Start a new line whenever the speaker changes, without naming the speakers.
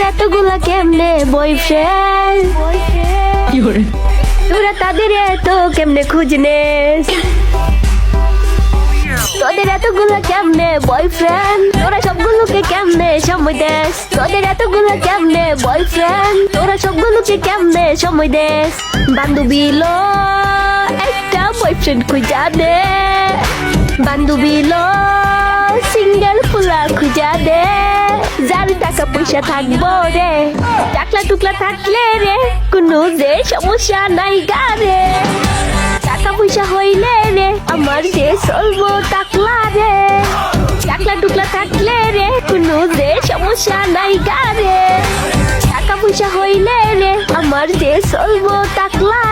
এতগুলা কেমনে বয়ফ্রেন্ড তোরা তাদের এত কেমনে খুঁজনেস? তোদের এতগুলো কেমনে বয়ফ্রেন্ড তোরা সবগুলোকে কেমনে সময় দেস? তোদের এতগুলো কেমনে বয়ফ্রেন্ড তোরা সবগুলোকে কেমনে সময় দেস? বান্ধবী লো একটা বয়ফ্রেন্ড খুঁজা দে। বান্ধবী লো সিঙ্গেল ফুলা খুঁজা দে। টাকা থাকব রে। টাকলা টুকলা থাকলে রে, কোনো যে সমস্যা নাই গারে। টাকা পয়সা হইলে রে, আমার যে চলবো টাকলা রে। টাকলা টুকলা থাকলে রে, কোনো যে সমস্যা নাই গারে। টাকা পয়সা হইলে রে, আমার যে চলবো টাকলা রে